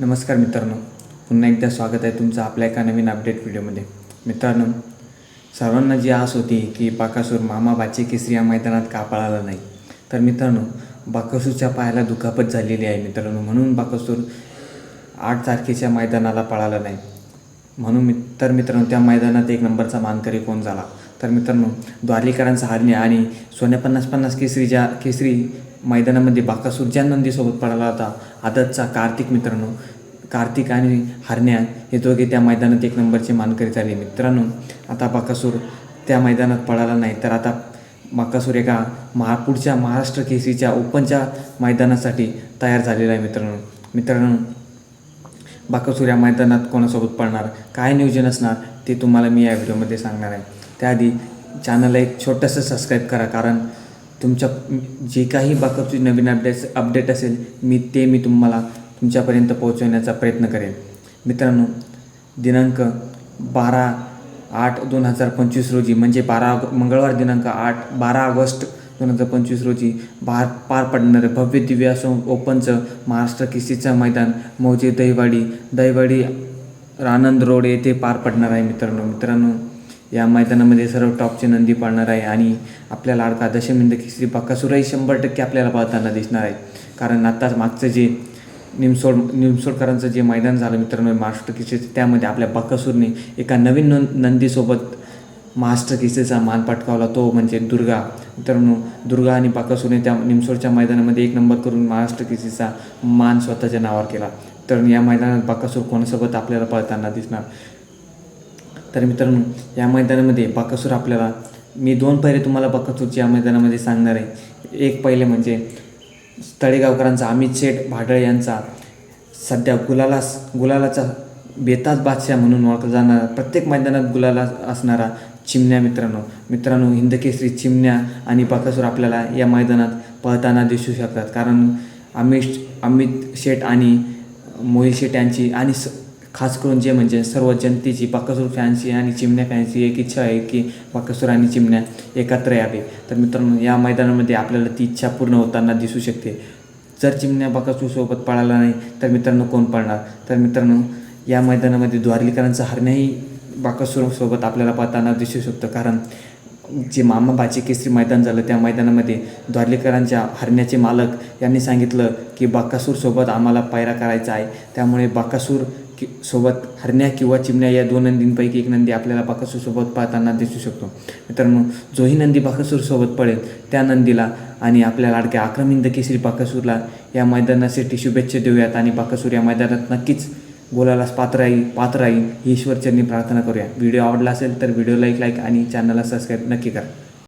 नमस्कार मित्रांनो. पुन्हा एकदा स्वागत आहे तुमचं आपल्या एका नवीन अपडेट व्हिडिओमध्ये मित्रांनो सर्वांना जी आस होती की बाकासूर मामा बाचे केसरी या मैदानात का पळाला नाही? तर मित्रांनो बाकासूरच्या पायाला दुखापत झालेली आहे मित्रांनो. म्हणून बाकासूर आठ तारखेच्या मैदानाला पळाला नाही. म्हणून मित तर मित्रांनो त्या मैदानात एक नंबरचा मानकरी कोण झाला? तर मित्रांनो द्वारलीकरांचा हारणे आणि सोन्या पन्नास पन्नास केसरीच्या केसरी मैदानामध्ये बाकासूर ज्या नंदीसोबत पळाला होता. आदतचा कार्तिक मित्रांनो. कार्तिक आणि हरण्या हे दोघे त्या मैदानात एक नंबरचे मानकरी झाले. मित्रांनो आता बाकासूर त्या मैदानात पळाला नाही. तर आता बाकासूर एका महा पुढच्या महाराष्ट्र केसरीच्या ओपनच्या मैदानासाठी तयार झालेला आहे मित्रांनो. मित्रांनो बाकासूर या मैदानात कोणासोबत पळणार काय नियोजन असणार ते तुम्हाला मी या व्हिडिओमध्ये सांगणार आहे. त्याआधी चॅनलला एक छोटंसं सबस्क्राईब करा. कारण तुमच्या जे काही बाकासूरची नवीन अपडेट्स अपडेट असेल मी ते मी तुम्हाला तुमच्यापर्यंत पोहोचवण्याचा प्रयत्न करेन. मित्रांनो दिनांक बारा आठ दोन हजार पंचवीस रोजी म्हणजे बारा मंगळवार दिनांक आठ बारा ऑगस्ट दोन हजार पंचवीस रोजी बार पार पडणारं भव्य दिव्य असं ओपनचं महाराष्ट्र किस्तीचं मैदान मौजे दहीवाडी दहीवाडी आनंद रोड येथे पार पडणार आहे मित्रांनो. मित्रांनो या मैदानामध्ये सर्व टॉपचे नंदी पाळणार आहे आणि आपल्या लाडका दशमिंद केसरी बाकासुरही शंभर टक्के आपल्याला पाहताना दिसणार आहे. कारण आत्ताच मागचं जे निमसोड निमसोडकरांचं जे मैदान झालं मित्रांनो महाराष्ट्र केसरीचं त्यामध्ये आपल्या बाकासूरने एका नवीन नं नंदीसोबत महाराष्ट्र केसरीचा मान पटकावला. तो म्हणजे दुर्गा. मित्रांनो दुर्गा आणि बाकासूरने त्या निमसोडच्या मैदानामध्ये एक नंबर करून महाराष्ट्र केसरीचा मान स्वतःच्या नावावर केला. तर या मैदानात बाकासूर कोणासोबत आपल्याला पळताना दिसणार? तर मित्रांनो या मैदानामध्ये बाकासूर आपल्याला मी दोन पहिले तुम्हाला बाकासूरची या मैदानामध्ये सांगणार आहे. एक पहिले म्हणजे तळेगावकरांचा अमित शेठ भाडळे यांचा सध्या गुलालास गुलालाचा बेताज बादशाह म्हणून ओळखला जाणारा प्रत्येक मैदानात गुलाला असणारा चिमण्या मित्रांनो. मित्रांनो हिंदकेसरी चिमण्या आणि बाकासूर आपल्याला या मैदानात पळताना दिसू शकतात. कारण अमित अमित शेठ आणि मोहित शेठ यांची आणि स खास करून जे म्हणजे सर्व जनतेची बाकासूर फॅन्सची आणि चिमण्या फॅन्सची एक इच्छा आहे की बाकासूर आणि चिमण्या एकत्र यावे. तर मित्रांनो या मैदानामध्ये आपल्याला ती इच्छा पूर्ण होताना दिसू शकते. जर चिमण्या बाकासूरसोबत पळाला नाही तर मित्रांनो कोण पळणार? तर मित्रांनो या मैदानामध्ये द्वारलीकरांचा हरण्याही बाकासूरसोबत आपल्याला पाहताना दिसू शकतं. कारण जे मामाबाचे केसरी मैदान झालं त्या मैदानामध्ये द्वारलेकरांच्या हरण्याचे मालक यांनी सांगितलं की बाकासूरसोबत आम्हाला पायरा करायचा आहे. त्यामुळे बाकासूर कि सोबत हरण्या किंवा चिमण्या या दोन नंदींपैकी एक नंदी आपल्याला बाकासूरसोबत पाहताना दिसू शकतो. मित्रांनो जोही नंदी बाकासूरसोबत पडेल त्या नंदीला आणि आपल्या लाडक्या आक्रमिंद केसरी बाकासूरला या मैदानासाठी शुभेच्छा देऊयात आणि बाकासूर या मैदानात नक्कीच गोलालाच पात्र राहील पात्र राहील ईश्वरचरणी प्रार्थना करूया. व्हिडिओ आवडला असेल तर व्हिडिओला एक लाईक आणि चॅनलला सबस्क्राईब नक्की करा.